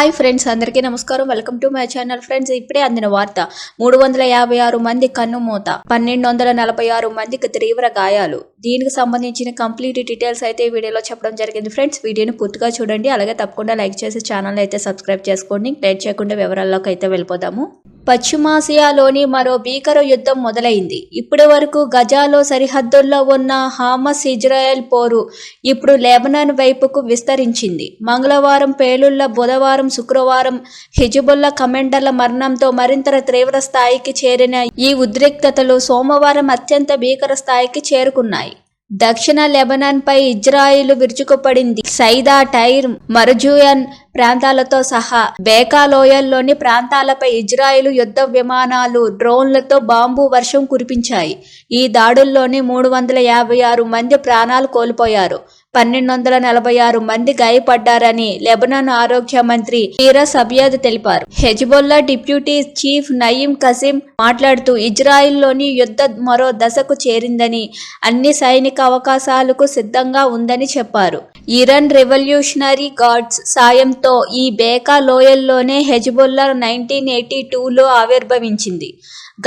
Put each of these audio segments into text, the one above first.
Hi friends అందరికీ నమస్కారం. Welcome to my channel friends ఇప్పుడే అందిన వార్త మూడు వందల యాభై ఆరు మంది కన్నుమూత పన్నెండు వందల నలభై ఆరు మందికి తీవ్ర గాయాలు. దీనికి సంబంధించిన కంప్లీట్ డీటెయిల్స్ అయితే ఈ వీడియోలో చెప్పడం జరిగింది ఫ్రెండ్స్ వీడియోని పూర్తిగా చూడండి. అలాగే తప్పకుండా లైక్ చేసి ఛానల్ అయితే సబ్స్క్రైబ్ చేసుకోండి. లేట్ చేయకుండా వివరాల్లోకి అయితే వెళ్ళిపోదాము. పశ్చిమాసియాలోని మరో భీకర యుద్ధం మొదలైంది. ఇప్పటి వరకు గజాలో సరిహద్దుల్లో ఉన్న హామస్ ఇజ్రాయెల్ పోరు ఇప్పుడు లెబనాన్ వైపుకు విస్తరించింది. మంగళవారం పేలుళ్ళ బుధవారం శుక్రవారం హిజబుల్లా కమాండర్ల మరణంతో మరింత తీవ్ర స్థాయికి చేరిన ఈ ఉద్రిక్తతలు సోమవారం అత్యంత భీకర స్థాయికి చేరుకున్నాయి. దక్షిణ లెబనాన్ పై ఇజ్రాయిల్ విరుచుకుపడింది. సైదా టైర్ మర్జుయన్ ప్రాంతాలతో సహా బేకా లోయల్లోని ప్రాంతాలపై ఇజ్రాయిల్ యుద్ధ విమానాలు డ్రోన్లతో బాంబు వర్షం కురిపించాయి. ఈ దాడుల్లోని మూడు వందల యాభై ఆరు మంది ప్రాణాలు కోల్పోయారు. పన్నెండు వందల నలభై ఆరు మంది గాయపడ్డారని లెబనాన్ ఆరోగ్య మంత్రి ఫీరస్ అబియాద్ తెలిపారు. Hezbollah deputy chief Naim Qassem మాట్లాడుతూ ఇజ్రాయిల్లోని యుద్ధ మరో దశకు చేరిందని అన్ని సైనిక అవకాశాలకు సిద్ధంగా ఉందని చెప్పారు. ఇరాన్ రెవల్యూషనరీ గార్డ్స్ సాయంతో ఈ బేకా లోయల్లోనే హెజ్బొల్లా నైన్టీన్ ఎయిటీ టూలో ఆవిర్భవించింది.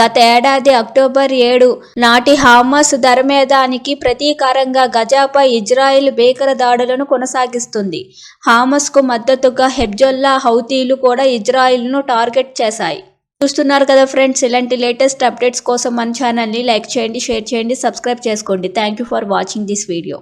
గత ఏడాది అక్టోబర్ ఏడు నాటి హామాస్ ధరమేదానికి ప్రతీకారంగా గజాపై ఇజ్రాయెల్ భీకర దాడులను కొనసాగిస్తుంది. హామస్కు మద్దతుగా హెబ్జొల్లా హౌతీలు కూడా ఇజ్రాయిల్ను టార్గెట్ చేశాయి. చూస్తున్నారు కదా ఫ్రెండ్స్ ఇలాంటి లేటెస్ట్ అప్డేట్స్ కోసం మన ఛానల్ని లైక్ చేయండి షేర్ చేయండి సబ్స్క్రైబ్ చేసుకోండి. Thank you for watching this video.